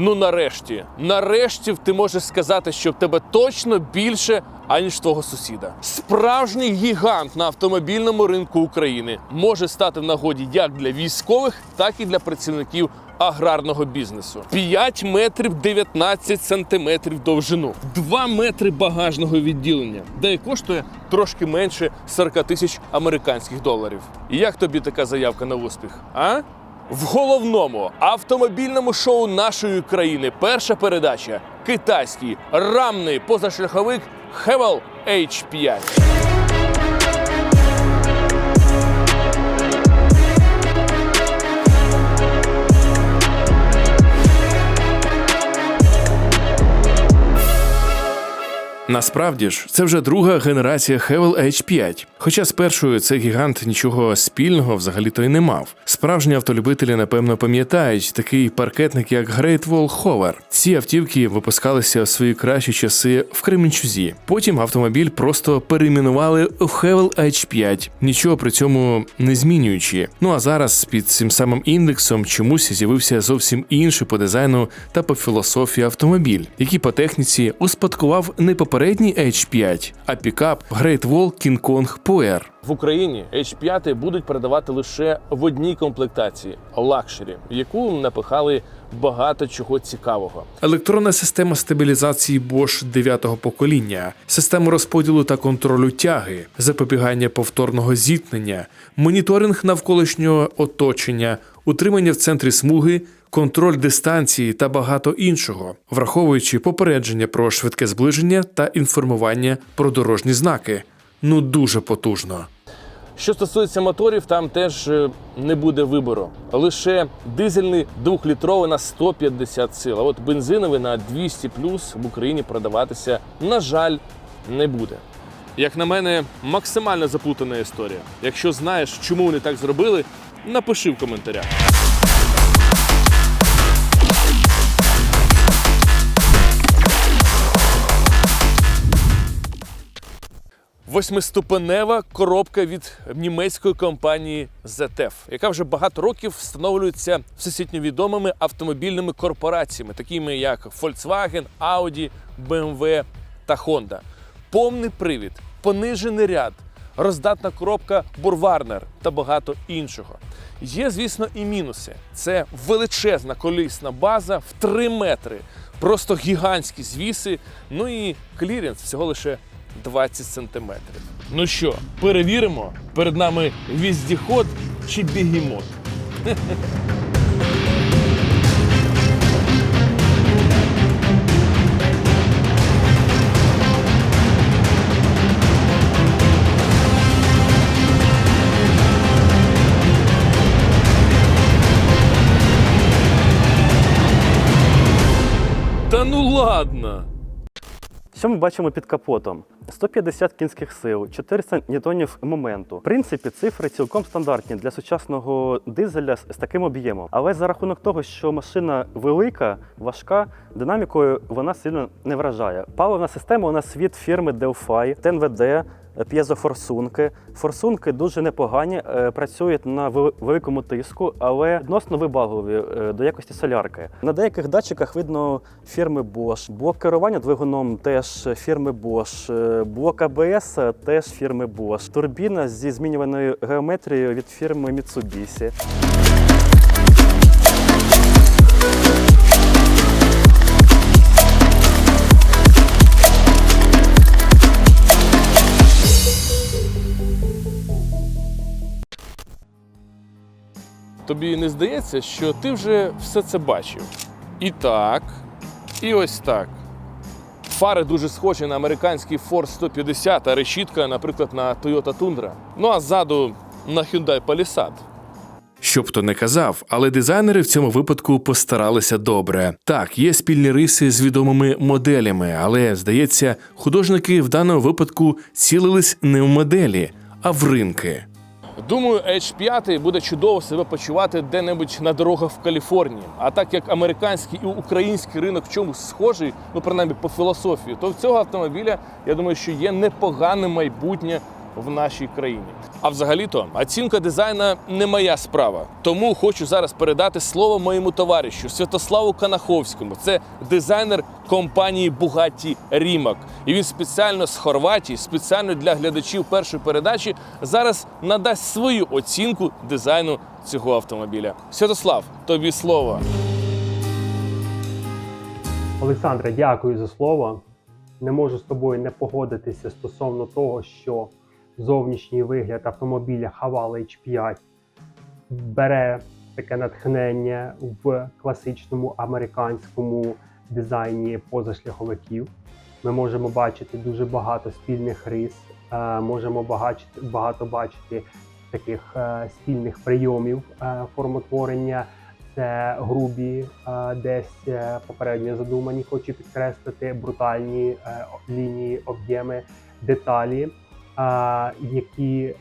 Ну нарешті, нарешті ти можеш сказати, що в тебе точно більше, аніж твого сусіда. Справжній гігант на автомобільному ринку України може стати в нагоді як для військових, так і для працівників аграрного бізнесу. 5 метрів 19 сантиметрів довжину, 2 метри багажного відділення, де і коштує трошки менше 40 тисяч американських доларів. Як тобі така заявка на успіх? А? В головному автомобільному шоу нашої країни перша передача китайський рамний позашляховик Хевел H5. Насправді ж, це вже друга генерація Hevel H5. Хоча з першою цей гігант нічого спільного взагалі-то й не мав. Справжні автолюбителі, напевно, пам'ятають такий паркетник, як Great Wall Hover. Ці автівки випускалися в свої кращі часи в Кременчузі. Потім автомобіль просто перейменували в Hevel H5, нічого при цьому не змінюючи. Ну а зараз під цим самим індексом чомусь з'явився зовсім інший по дизайну та по філософії автомобіль, який по техніці успадкував не попередній H5, а пікап Great Wall King Kong Power. В Україні H5 будуть передавати лише в одній комплектації лакшері, яку напихали багато чого цікавого. Електронна система стабілізації Bosch 9-го покоління, система розподілу та контролю тяги, запобігання повторного зіткнення, моніторинг навколишнього оточення, утримання в центрі смуги. Контроль дистанції та багато іншого, враховуючи попередження про швидке зближення та інформування про дорожні знаки. Ну дуже потужно. Що стосується моторів, там теж е, не буде вибору. Лише дизельний двохлітровий на 150 сил. А от бензиновий на 200 плюс в Україні продаватися, на жаль, не буде. Як на мене, максимально заплутана історія. Якщо знаєш, чому вони так зробили, напиши в коментарях. Восьмиступенева коробка від німецької компанії ZF, яка вже багато років встановлюється всесвітньо відомими автомобільними корпораціями, такими як Volkswagen, Audi, BMW та Honda. Повний привід, понижений ряд, роздатна коробка Бурварнер та багато іншого. Є, звісно, і мінуси. Це величезна колісна база в 3 метри, просто гігантські звіси, ну і кліренс всього лише 20 сантиметрів. Ну що, перевіримо, перед нами віздіход чи бігемот. Та ну ладно. Що ми бачимо під капотом? 150 кінських сил, 400 ньютонів моменту. В принципі, цифри цілком стандартні для сучасного дизеля з таким об'ємом. Але за рахунок того, що машина велика, важка, динамікою вона сильно не вражає. Паливна система у нас від фірми Delphi, ТНВД, п'єзофорсунки. Форсунки дуже непогані, е, працюють на великому тиску, але відносно вибагливі е, до якості солярки. На деяких датчиках видно фірми Bosch. Блок керування двигуном теж фірми Bosch. Е, Блок АБС теж фірми Bosch. Турбіна зі змінюваною геометрією від фірми Mitsubishi. Тобі не здається, що ти вже все це бачив? І так, і ось так. Фари дуже схожі на американський Ford 150, а решітка, наприклад, на Toyota Tundra. Ну а ззаду на Hyundai Palisade. Щоб хто не казав, але дизайнери в цьому випадку постаралися добре. Так, є спільні риси з відомими моделями, але здається, художники в даному випадку цілились не в моделі, а в ринки. Думаю, H5 буде чудово себе почувати де-небудь на дорогах в Каліфорнії. А так як американський і український ринок в чомусь схожий, ну принаймні по філософії, то в цього автомобіля я думаю, що є непогане майбутнє в нашій країні. А взагалі-то оцінка дизайна не моя справа. Тому хочу зараз передати слово моєму товаришу Святославу Канаховському. Це дизайнер компанії Bugatti Rimac. І він спеціально з Хорватії, спеціально для глядачів першої передачі зараз надасть свою оцінку дизайну цього автомобіля. Святослав, тобі слово. Олександре, дякую за слово. Не можу з тобою не погодитися стосовно того, що зовнішній вигляд автомобіля Haval H5 бере таке натхнення в класичному американському дизайні позашляховиків. Ми можемо бачити дуже багато спільних рис, е, можемо багато бачити таких е, спільних прийомів е, формотворення це грубі, десь попередньо задумані, хочу підкреслити брутальні лінії, об'єми, деталі, які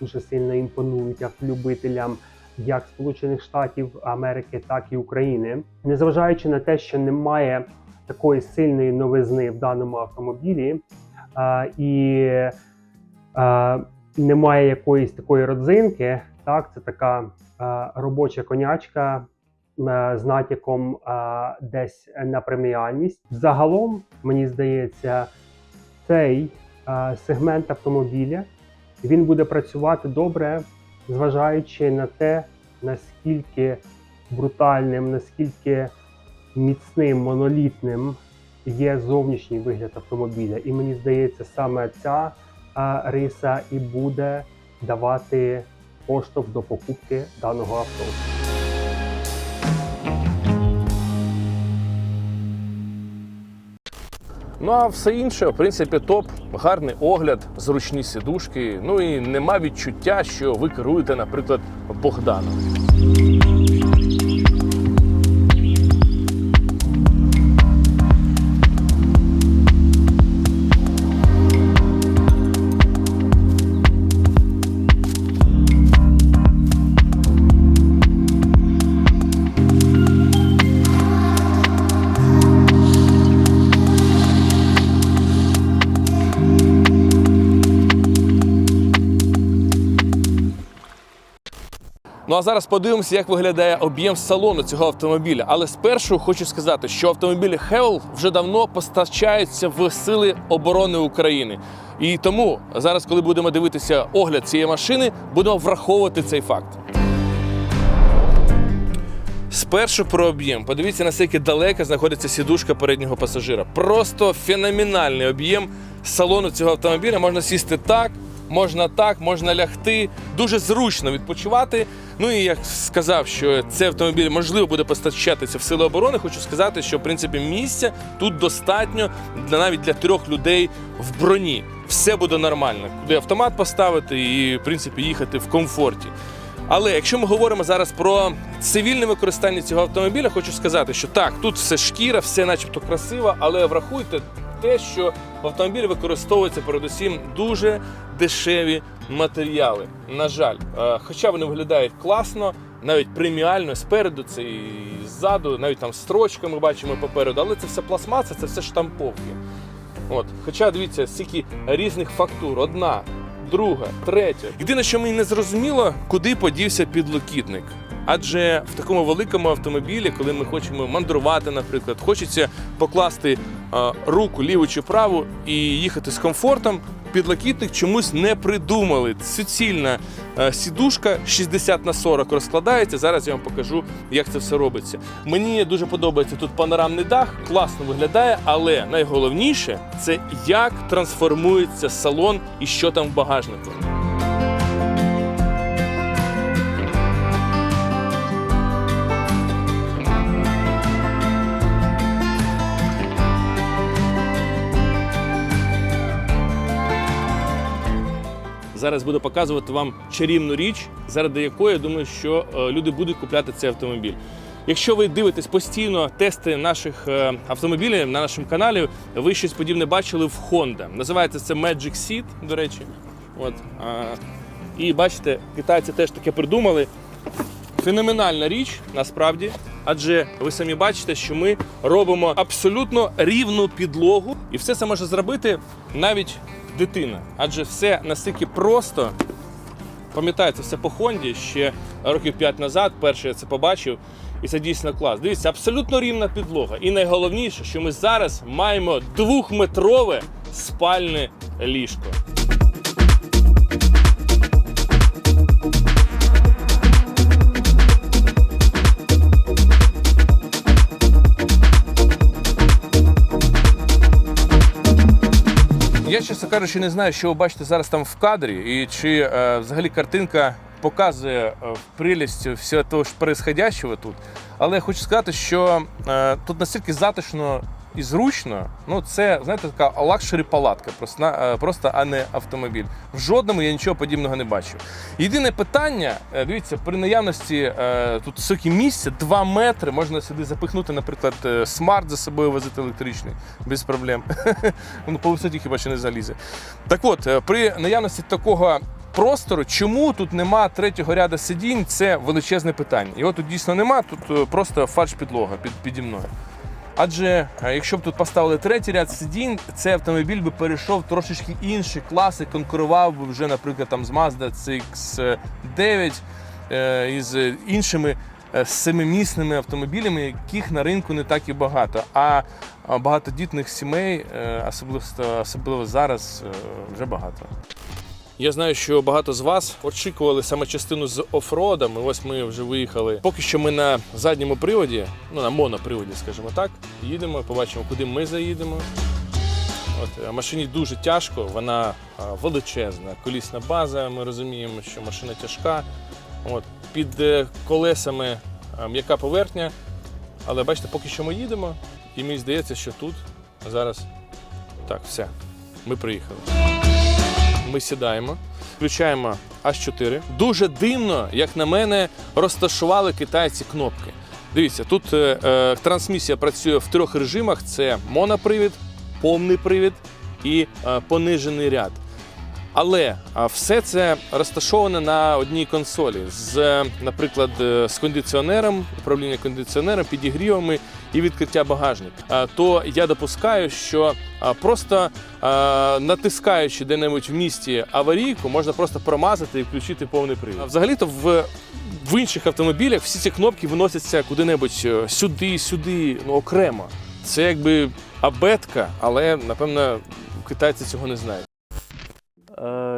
дуже сильно імпонують автолюбителям як Сполучених Штатів Америки, так і України, незважаючи на те, що немає такої сильної новизни в даному автомобілі, і немає якоїсь такої родзинки, так, це така робоча конячка з натяком десь на преміальність. Загалом, мені здається, цей сегмент автомобіля він буде працювати добре, зважаючи на те, наскільки брутальним, наскільки міцним, монолітним є зовнішній вигляд автомобіля. І мені здається, саме ця е, риса і буде давати поштовх до покупки даного авто. Ну а все інше, в принципі, топ, гарний огляд, зручні сідушки. Ну і нема відчуття, що ви керуєте, наприклад, Богданом. Ну а зараз подивимося, як виглядає об'єм салону цього автомобіля. Але спершу хочу сказати, що автомобілі Хевел вже давно постачаються в сили оборони України. І тому зараз, коли будемо дивитися огляд цієї машини, будемо враховувати цей факт. Спершу про об'єм. Подивіться, наскільки далеко знаходиться сідушка переднього пасажира. Просто феноменальний об'єм салону цього автомобіля. Можна сісти так, можна так, можна лягти. Дуже зручно відпочивати. Ну і як сказав, що цей автомобіль можливо буде постачатися в сили оборони. Хочу сказати, що в принципі місця тут достатньо для навіть для трьох людей в броні. Все буде нормально. Куди автомат поставити і в принципі їхати в комфорті. Але якщо ми говоримо зараз про цивільне використання цього автомобіля, хочу сказати, що так, тут все шкіра, все начебто красиво, але врахуйте те, що в автомобілі використовуються передусім дуже дешеві матеріали. На жаль, Е, хоча вони виглядають класно, навіть преміально спереду, це і ззаду, навіть там строчка ми бачимо попереду, але це все пластмаса, це все штамповки. От. Хоча дивіться, стільки різних фактур: одна, друга, третя. Єдине, що мені не зрозуміло, куди подівся підлокітник. Адже в такому великому автомобілі, коли ми хочемо мандрувати, наприклад, хочеться покласти руку ліву чи праву і їхати з комфортом. Підлокітник чомусь не придумали. Суцільна е, сідушка 60 на 40 розкладається. Зараз я вам покажу, як це все робиться. Мені дуже подобається тут панорамний дах, класно виглядає, але найголовніше це як трансформується салон і що там в багажнику. Зараз буду показувати вам чарівну річ, заради якої я думаю, що е, люди будуть купляти цей автомобіль. Якщо ви дивитесь постійно тести наших е, автомобілів на нашому каналі, ви щось подібне бачили в Honda. Називається це Magic Seat, до речі. От, і бачите, китайці теж таке придумали. Феноменальна річ насправді, адже ви самі бачите, що ми робимо абсолютно рівну підлогу, і все це може зробити навіть дитина. Адже все настільки просто. Пам'ятаєте, все по Хонді ще років 5 назад. Перше я це побачив, і це дійсно клас. Дивіться, абсолютно рівна підлога. І найголовніше, що ми зараз маємо двохметрове спальне ліжко. Я, чесно кажучи, не знаю, що ви бачите зараз там в кадрі, і чи е, взагалі картинка показує е, прелість всього того ж происходящого тут. Але я хочу сказати, що е, тут настільки затишно і зручно. Ну, це, знаєте, така лакшері палатка, просто, е, просто, а не автомобіль. В жодному я нічого подібного не бачив. Єдине питання, е, дивіться, при наявності е, тут високі місця, 2 метри, можна сюди запихнути, наприклад, смарт за собою возити електричний, без проблем. Воно по висоті хіба що не залізе. Так от, при наявності такого простору, чому тут нема третього ряду сидінь, це величезне питання. Його тут дійсно нема, тут просто фальш підлога під, піді мною. Адже е, якщо б тут поставили третій ряд сидінь, цей автомобіль би перейшов трошечки інший клас і конкурував би вже, наприклад, там з Mazda CX-9 е, із іншими е, семимісними автомобілями, яких на ринку не так і багато. А багатодітних сімей, особливо, особливо зараз, вже багато. Я знаю, що багато з вас очікували саме частину з офродом. Ось ми вже виїхали. Поки що ми на задньому приводі, ну на моноприводі, скажімо так, їдемо, побачимо, куди ми заїдемо. От, машині дуже тяжко, вона величезна. Колісна база, ми розуміємо, що машина тяжка. От, під е, колесами м'яка поверхня. Але бачите, поки що ми їдемо, і мені здається, що тут зараз так, все. Ми приїхали. Ми сідаємо, включаємо H4. Дуже дивно, як на мене, розташували китайці кнопки. Дивіться, тут е, е, трансмісія працює в трьох режимах: це монопривід, повний привід і е, понижений ряд. Але все це розташоване на одній консолі з, е, наприклад, е, з кондиціонером, управління кондиціонером, підігрівами і відкриття багажника. То я допускаю, що просто натискаючи де-небудь в місті аварійку, можна просто промазати і включити повний привід. Взагалі-то в, в інших автомобілях всі ці кнопки виносяться куди-небудь е, сюди, сюди, ну окремо. Це якби абетка, але напевно китайці цього не знають.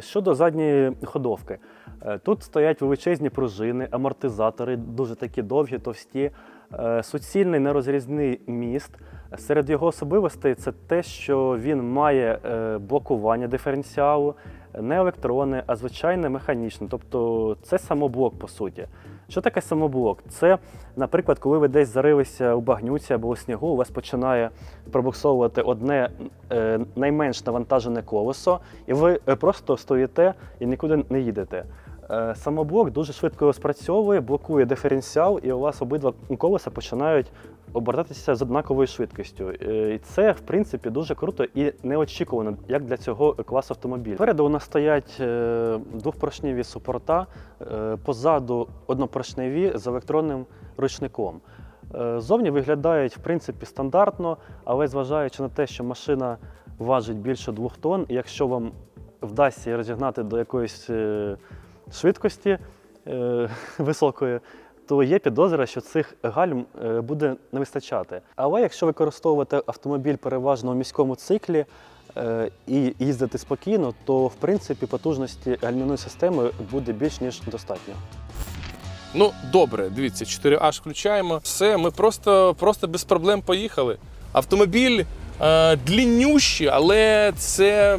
Щодо задньої ходовки, Е, тут стоять величезні пружини, амортизатори, дуже такі довгі, товсті, е, суцільний нерозрізний міст. Серед його особливостей це те, що він має е, блокування диференціалу, не електронне, а звичайне механічне. Тобто це самоблок, по суті. Що таке самоблок? Це, наприклад, коли ви десь зарилися у багнюці або у снігу, у вас починає пробуксовувати одне е, найменш навантажене колесо, і ви просто стоїте і нікуди не їдете. Е, Самоблок дуже швидко спрацьовує, блокує диференціал, і у вас обидва колеса починають обертатися з однаковою швидкістю. Е, І це, в принципі, дуже круто і неочікувано, як для цього класу автомобілів. Переду у нас стоять е, двохпоршневі супорта, позаду однопоршневі з електронним ручником. Зовні виглядають в принципі стандартно, але зважаючи на те, що машина важить більше двох тонн, якщо вам вдасться розігнати до якоїсь швидкості е, високої, то є підозра, що цих гальм е, буде не вистачати. Але якщо використовувати автомобіль переважно у міському циклі е, і їздити спокійно, то в принципі потужності гальмівної системи буде більш ніж достатньо. Ну, добре, дивіться, 4H включаємо. Все, ми просто, просто без проблем поїхали. Автомобіль е, дліннющий, але це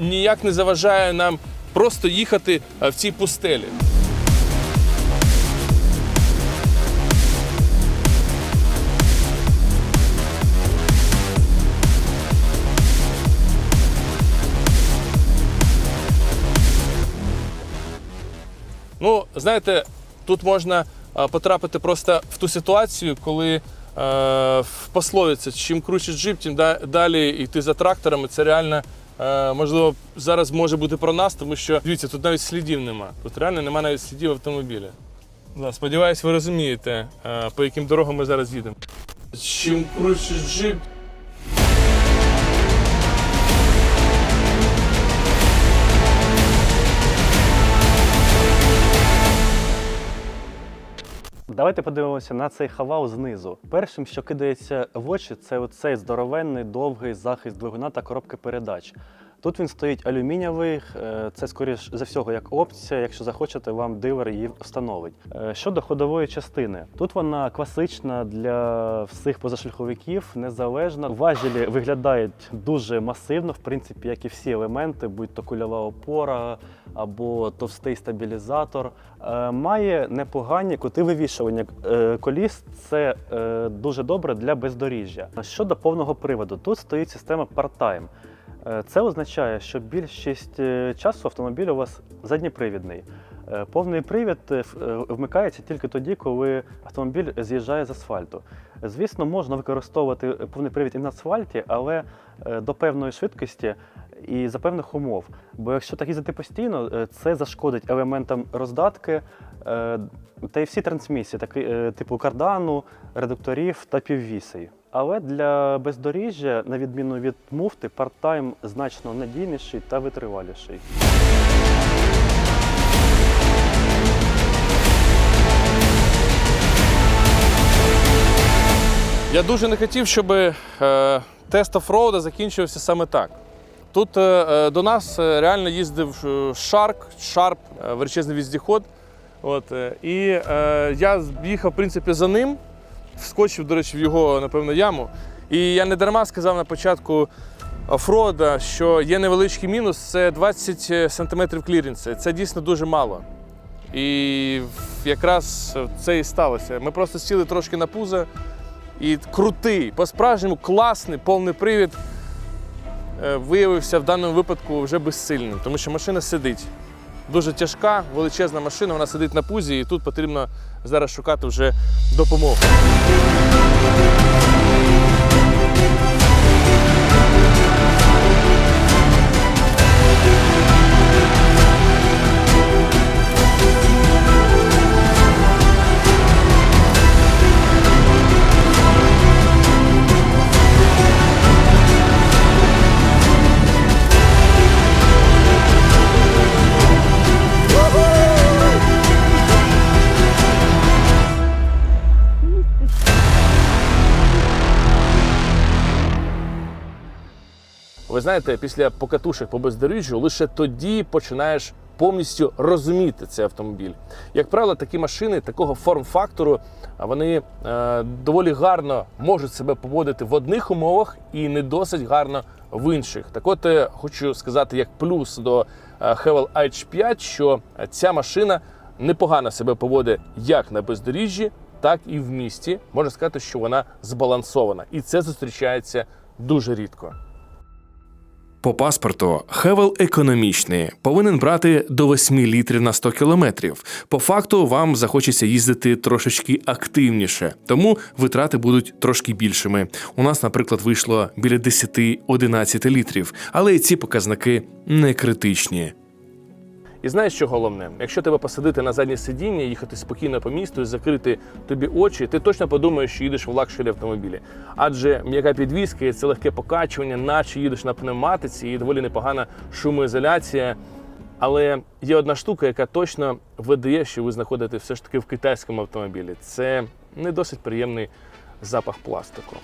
ніяк не заважає нам просто їхати е, в цій пустелі. Ну, знаєте, тут можна е, потрапити просто в ту ситуацію, коли е, в пословиці, чим круче джип, тим далі йти за тракторами. Це реально, можливо, зараз може бути про нас, тому що дивіться, тут навіть слідів нема. Тут реально немає навіть слідів автомобіля. Сподіваюсь, ви розумієте, е, по яким дорогам ми зараз їдемо. Чим круче джип, Давайте подивимося на цей хавал знизу. Першим, що кидається в очі, це оцей здоровенний довгий захист двигуна та коробки передач. Тут він стоїть алюмінієвий, е, це скоріш за всього як опція. Якщо захочете, вам дилер її встановить. Е, Щодо ходової частини, тут вона класична для всіх позашляховиків, незалежна. Важелі виглядають дуже масивно, в принципі, як і всі елементи, будь то кульова опора або товстий стабілізатор. Е, Має непогані кути вивішування коліс. Це дуже добре для бездоріжжя. Щодо повного приводу, тут стоїть система part-time. Е, Це означає, що більшість е, часу автомобіль у вас задніпривідний. Е, Повний привід вмикається тільки тоді, коли автомобіль з'їжджає з асфальту. Звісно, можна використовувати повний привід і на асфальті, але до певної швидкості і за певних умов. Бо якщо так їздити постійно, це зашкодить елементам роздатки та й всі трансмісії, такі, типу кардану, редукторів та піввісей. Але для бездоріжжя, на відміну від муфти, парттайм значно надійніший та витриваліший. Я дуже не хотів, щоб е, тест офроуда закінчився саме так. Тут е, е, до нас е, реально їздив Шарк, Шарп, е, величезний віздіход. От, і е, я їхав, в принципі, за ним, вскочив, до речі, в його, напевно, яму. І я не дарма сказав на початку офрода, що є невеличкий мінус це 20 см кліренса. Це дійсно дуже мало. І якраз це і сталося. Ми просто сіли трошки на пузо, і крутий, по-справжньому класний повний привід е, виявився в даному випадку вже безсильним, тому що машина сидить. Дуже тяжка, величезна машина, вона сидить на пузі, і тут потрібно зараз шукати вже допомогу. Ви знаєте, після покатушок по бездоріжжю лише тоді починаєш повністю розуміти цей автомобіль. Як правило, такі машини такого форм-фактору вони е, доволі гарно можуть себе поводити в одних умовах і не досить гарно в інших. Так от е, хочу сказати як плюс до е, Haval H5, що ця машина непогано себе поводить як на бездоріжжі, так і в місті. Можна сказати, що вона збалансована, і це зустрічається дуже рідко. По паспорту Хевел економічний, повинен брати до 8 літрів на 100 кілометрів. По факту вам захочеться їздити трошечки активніше, тому витрати будуть трошки більшими. У нас, наприклад, вийшло біля 10-11 літрів, але і ці показники не критичні. І знаєш, що головне? Якщо тебе посадити на заднє сидіння, їхати спокійно по місту і закрити тобі очі, ти точно подумаєш, що їдеш в лакшері автомобілі. Адже м'яка підвізка це легке покачування, наче їдеш на пневматиці, і доволі непогана шумоізоляція. Але є одна штука, яка точно видає, що ви знаходитесь все ж таки в китайському автомобілі. Це не досить приємний запах пластику.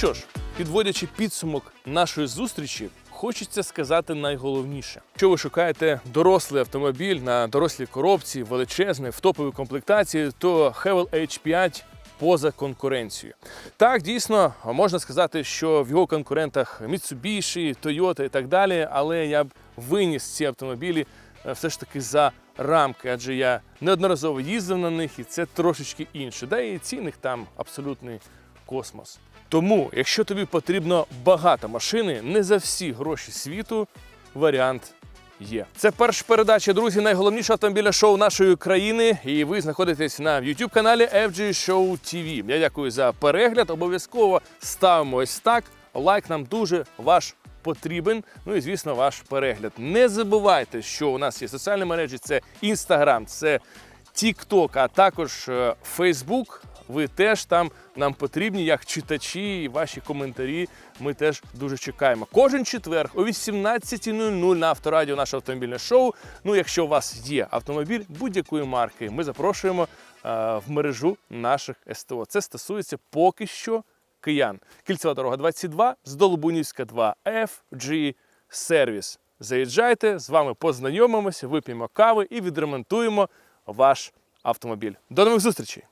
Що ж, підводячи підсумок нашої зустрічі, хочеться сказати найголовніше. Якщо ви шукаєте дорослий автомобіль на дорослій коробці, величезний, в топовій комплектації, то Havel H5 поза конкуренцією. Так, дійсно, можна сказати, що в його конкурентах Mitsubishi, Toyota і так далі, але я б виніс ці автомобілі е, все ж таки за рамки, адже я неодноразово їздив на них, і це трошечки інше. Да і цінник там абсолютний космос. Тому, якщо тобі потрібно багато машини, не за всі гроші світу, варіант є. Це перша передача, друзі, найголовніше автомобільне шоу нашої країни. І ви знаходитесь на youtube каналі FG Show TV. Я дякую за перегляд. Обов'язково ставимо ось так. Лайк нам дуже ваш потрібен. Ну і звісно, ваш перегляд. Не забувайте, що у нас є соціальні мережі: це Instagram, це TikTok, а також е, Facebook. Ви теж там нам потрібні, як читачі, і ваші коментарі. Ми теж дуже чекаємо. Кожен четверг о 18.00 на авторадіо наше автомобільне шоу. Ну, якщо у вас є автомобіль будь-якої марки, ми запрошуємо е, в мережу наших СТО. Це стосується поки що киян. Кільцева дорога 22, з Долбунівська 2, FG Сервіс. Заїжджайте, з вами познайомимося, вип'ємо кави і відремонтуємо ваш автомобіль. До нових зустрічей!